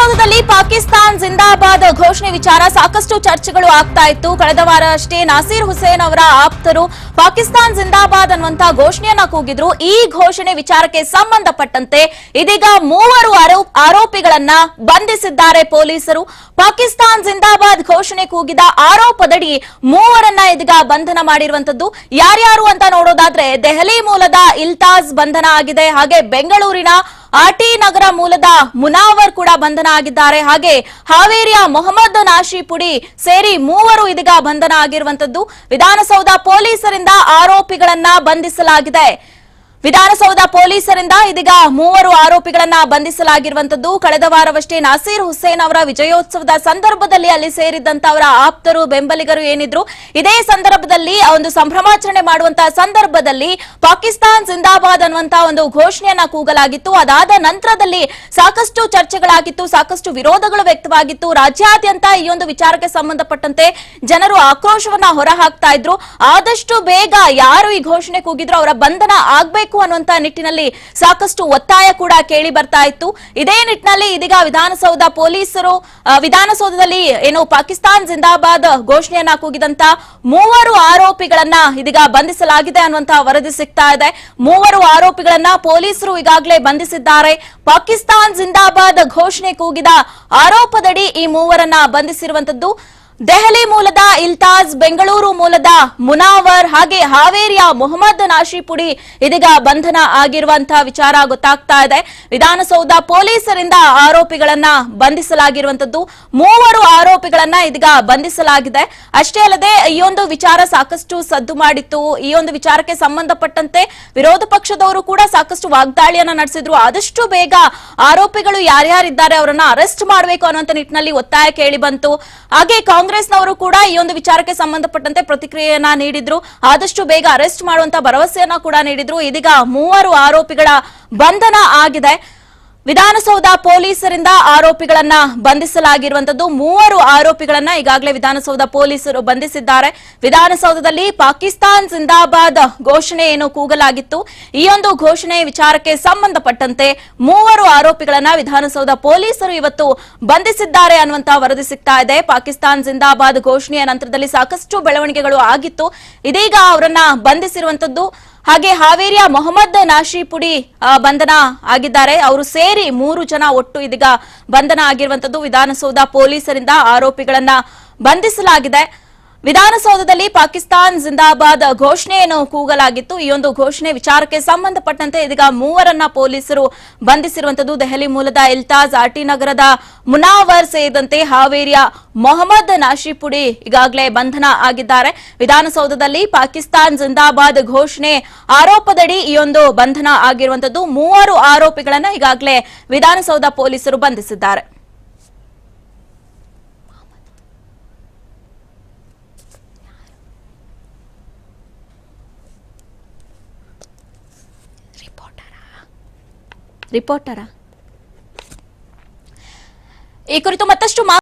ವಿಧಾನಸೌಧದಲ್ಲಿ ಪಾಕಿಸ್ತಾನ್ ಜಿಂದಾಬಾದ್ ಘೋಷಣೆ ವಿಚಾರ ಸಾಕಷ್ಟು ಚರ್ಚೆಗಳು ಆಗ್ತಾ ಇತ್ತು. ಕಳೆದ ವಾರ ಅಷ್ಟೇ ನಾಸೀರ್ ಹುಸೇನ್ ಅವರ ಆಪ್ತರು ಪಾಕಿಸ್ತಾನ್ ಜಿಂದಾಬಾದ್ ಅನ್ನುವಂತಹ ಘೋಷಣೆಯನ್ನ ಕೂಗಿದ್ರು. ಈ ಘೋಷಣೆ ವಿಚಾರಕ್ಕೆ ಸಂಬಂಧಪಟ್ಟಂತೆ ಇದೀಗ ಮೂವರು ಆರೋ- ಆರೋಪಿಗಳನ್ನ ಬಂಧಿಸಿದ್ದಾರೆ ಪೊಲೀಸರು. ಪಾಕಿಸ್ತಾನ್ ಜಿಂದಾಬಾದ್ ಘೋಷಣೆ ಕೂಗಿದ ಆರೋಪದಡಿ ಮೂವರನ್ನ ಇದೀಗ ಬಂಧನ ಮಾಡಿರುವಂತದ್ದು ಯಾರ್ಯಾರು ಅಂತ ನೋಡೋದಾದ್ರೆ ದೆಹಲಿ ಮೂಲದ ಇಲ್ತಾಜ್ ಬಂಧನ ಆಗಿದೆ. ಹಾಗೆ ಬೆಂಗಳೂರಿನ ಆರ್ಟಿ ನಗರ ಮೂಲದ ಮುನಾವರ್ ಕೂಡ ಬಂಧನ ಆಗಿದ್ದಾರೆ ಹಾಗೆ ಹಾವೇರಿಯ ಮೊಹಮ್ಮದ್ ನಾಶಿಪುಡಿ ಸೇರಿ ಮೂವರು ಇದೀಗ ಬಂಧನ ಆಗಿರುವಂತದ್ದು ವಿಧಾನಸೌಧ ಪೊಲೀಸರಿಂದ ಆರೋಪಿಗಳನ್ನ ಬಂಧಿಸಲಾಗಿದೆ. ವಿಧಾನಸೌಧ ಪೊಲೀಸರಿಂದ ಇದೀಗ ಮೂವರು ಆರೋಪಿಗಳನ್ನ ಬಂಧಿಸಲಾಗಿರುವಂತದ್ದು ಕಳೆದ ವಾರವಷ್ಟೇ ನಾಸೀರ್ ಹುಸೇನ್ ಅವರ ವಿಜಯೋತ್ಸವದ ಸಂದರ್ಭದಲ್ಲಿ ಅಲ್ಲಿ ಸೇರಿದ್ದಂತ ಅವರ ಆಪ್ತರು, ಬೆಂಬಲಿಗರು ಏನಿದ್ರು, ಇದೇ ಸಂದರ್ಭದಲ್ಲಿ ಒಂದು ಸಂಭ್ರಮಾಚರಣೆ ಮಾಡುವಂತಹ ಸಂದರ್ಭದಲ್ಲಿ ಪಾಕಿಸ್ತಾನ್ ಜಿಂದಾಬಾದ್ ಅನ್ನುವಂತಹ ಒಂದು ಘೋಷಣೆಯನ್ನ ಕೂಗಲಾಗಿತ್ತು. ಅದಾದ ನಂತರದಲ್ಲಿ ಸಾಕಷ್ಟು ಚರ್ಚೆಗಳಾಗಿತ್ತು, ಸಾಕಷ್ಟು ವಿರೋಧಗಳು ವ್ಯಕ್ತವಾಗಿತ್ತು. ರಾಜ್ಯಾದ್ಯಂತ ಈ ಒಂದು ವಿಚಾರಕ್ಕೆ ಸಂಬಂಧಪಟ್ಟಂತೆ ಜನರು ಆಕ್ರೋಶವನ್ನ ಹೊರಹಾಕ್ತಾ ಇದ್ರು. ಆದಷ್ಟು ಬೇಗ ಯಾರು ಈ ಘೋಷಣೆ ಕೂಗಿದ್ರು, ಅವರ ಬಂಧನ ಆಗ್ಬೇಕು ಅನ್ನುವಂತ ನಿಟ್ಟಿನಲ್ಲಿ ಸಾಕಷ್ಟು ಒತ್ತಾಯ ಕೂಡ ಕೇಳಿ ಬರ್ತಾ ಇತ್ತು. ಇದೇ ನಿಟ್ಟಿನಲ್ಲಿ ಇದೀಗ ವಿಧಾನಸೌಧ ಪೊಲೀಸರು ವಿಧಾನಸೌಧದಲ್ಲಿ ಏನು ಪಾಕಿಸ್ತಾನ್ ಜಿಂದಾಬಾದ್ ಘೋಷಣೆಯನ್ನ ಕೂಗಿದಂತ ಮೂವರು ಆರೋಪಿಗಳನ್ನ ಇದೀಗ ಬಂಧಿಸಲಾಗಿದೆ ಅನ್ನುವಂತಹ ವರದಿ ಸಿಗ್ತಾ ಇದೆ. ಮೂವರು ಆರೋಪಿಗಳನ್ನ ಪೊಲೀಸರು ಈಗಾಗಲೇ ಬಂಧಿಸಿದ್ದಾರೆ. ಪಾಕಿಸ್ತಾನ್ ಜಿಂದಾಬಾದ್ ಘೋಷಣೆ ಕೂಗಿದ ಆರೋಪದಡಿ ಈ ಮೂವರನ್ನ ಬಂಧಿಸಿರುವಂತದ್ದು. ದೆಹಲಿ ಮೂಲದ ಇಲ್ತಾಜ್, ಬೆಂಗಳೂರು ಮೂಲದ ಮುನಾವರ್, ಹಾಗೆ ಹಾವೇರಿಯ ಮೊಹಮ್ಮದ್ ನಾಶಿಪುಡಿ ಇದೀಗ ಬಂಧನ ಆಗಿರುವಂತಹ ವಿಚಾರ ಗೊತ್ತಾಗ್ತಾ ಇದೆ. ವಿಧಾನಸೌಧ ಪೊಲೀಸರಿಂದ ಆರೋಪಿಗಳನ್ನ ಬಂಧಿಸಲಾಗಿರುವಂತದ್ದು ಮೂವರು ಆರೋಪಿಗಳನ್ನ ಇದೀಗ ಬಂಧಿಸಲಾಗಿದೆ. ಅಷ್ಟೇ ಅಲ್ಲದೆ ಈ ಒಂದು ವಿಚಾರ ಸಾಕಷ್ಟು ಸದ್ದು ಮಾಡಿತ್ತು. ಈ ಒಂದು ವಿಚಾರಕ್ಕೆ ಸಂಬಂಧಪಟ್ಟಂತೆ ವಿರೋಧ ಪಕ್ಷದವರು ಕೂಡ ಸಾಕಷ್ಟು ವಾಗ್ದಾಳಿಯನ್ನ ನಡೆಸಿದ್ರು. ಆದಷ್ಟು ಬೇಗ ಆರೋಪಿಗಳು ಯಾರ್ಯಾರಿದ್ದಾರೆ, ಅವರನ್ನ ಅರೆಸ್ಟ್ ಮಾಡಬೇಕು ಅನ್ನುವಂತ ನಿಟ್ಟಿನಲ್ಲಿ ಒತ್ತಾಯ ಕೇಳಿ ಬಂತು. ಹಾಗೆ ಕಾಂಗ್ರೆಸ್ನವರು ಕೂಡ ಈ ಒಂದು ವಿಚಾರಕ್ಕೆ ಸಂಬಂಧಪಟ್ಟಂತೆ ಪ್ರತಿಕ್ರಿಯೆಯನ್ನ ನೀಡಿದ್ರು. ಆದಷ್ಟು ಬೇಗ ಅರೆಸ್ಟ್ ಮಾಡುವಂತ ಭರವಸೆಯನ್ನ ಕೂಡ ನೀಡಿದ್ರು. ಇದೀಗ ಮೂವರು ಆರೋಪಿಗಳ ಬಂಧನ ಆಗಿದೆ. ವಿಧಾನಸೌಧ ಪೊಲೀಸರಿಂದ ಆರೋಪಿಗಳನ್ನ ಬಂಧಿಸಲಾಗಿರುವಂತದ್ದು ಮೂವರು ಆರೋಪಿಗಳನ್ನ ಈಗಾಗಲೇ ವಿಧಾನಸೌಧ ಪೊಲೀಸರು ಬಂಧಿಸಿದ್ದಾರೆ. ವಿಧಾನಸೌಧದಲ್ಲಿ ಪಾಕಿಸ್ತಾನ್ ಜಿಂದಾಬಾದ್ ಘೋಷಣೆ ಏನು ಕೂಗಲಾಗಿತ್ತು. ಈ ಒಂದು ಘೋಷಣೆ ವಿಚಾರಕ್ಕೆ ಸಂಬಂಧಪಟ್ಟಂತೆ ಮೂವರು ಆರೋಪಿಗಳನ್ನ ವಿಧಾನಸೌಧ ಪೊಲೀಸರು ಇವತ್ತು ಬಂಧಿಸಿದ್ದಾರೆ ಅನ್ನುವಂತ ವರದಿ ಸಿಗ್ತಾ ಇದೆ. ಪಾಕಿಸ್ತಾನ್ ಜಿಂದಾಬಾದ್ ಘೋಷಣೆಯ ನಂತರದಲ್ಲಿ ಸಾಕಷ್ಟು ಬೆಳವಣಿಗೆಗಳು ಆಗಿತ್ತು. ಇದೀಗ ಅವರನ್ನ ಬಂಧಿಸಿರುವಂತದ್ದು ಹಾಗೆ ಹಾವೇರಿಯ ಮೊಹಮ್ಮದ್ ನಾಶಿಪುಡಿ ಬಂಧನ ಆಗಿದ್ದಾರೆ. ಅವರು ಸೇರಿ ಮೂರು ಜನ ಒಟ್ಟು ಇದೀಗ ಬಂಧನ ಆಗಿರುವಂತದ್ದು ವಿಧಾನಸೌಧ ಪೊಲೀಸರಿಂದ ಆರೋಪಿಗಳನ್ನ ಬಂಧಿಸಲಾಗಿದೆ. ವಿಧಾನಸೌಧದಲ್ಲಿ ಪಾಕಿಸ್ತಾನ್ ಜಿಂದಾಬಾದ್ ಘೋಷಣೆಯನ್ನು ಕೂಗಲಾಗಿತ್ತು. ಈ ಒಂದು ಘೋಷಣೆ ವಿಚಾರಕ್ಕೆ ಸಂಬಂಧಪಟ್ಟಂತೆ ಇದೀಗ ಮೂವರನ್ನ ಪೊಲೀಸರು ಬಂಧಿಸಿರುವಂತದ್ದು ದೆಹಲಿ ಮೂಲದ ಇಲ್ತಾಜ್, ಆರ್ಟಿ ನಗರದ ಮುನಾವರ್ ಸೇರಿದಂತೆ ಹಾವೇರಿಯ ಮೊಹಮ್ಮದ್ ನಾಶಿಪುಡಿ ಈಗಾಗಲೇ ಬಂಧನ ಆಗಿದ್ದಾರೆ. ವಿಧಾನಸೌಧದಲ್ಲಿ ಪಾಕಿಸ್ತಾನ್ ಜಿಂದಾಬಾದ್ ಘೋಷಣೆ ಆರೋಪದಡಿ ಈ ಒಂದು ಬಂಧನ ಆಗಿರುವಂತದ್ದು ಮೂವರು ಆರೋಪಿಗಳನ್ನು ಈಗಾಗಲೇ ವಿಧಾನಸೌಧ ಪೊಲೀಸರು ಬಂಧಿಸಿದ್ದಾರೆ. ರಿಪೋರ್ಟರಾ ಈ ಕುರಿತು ಮತ್ತಷ್ಟು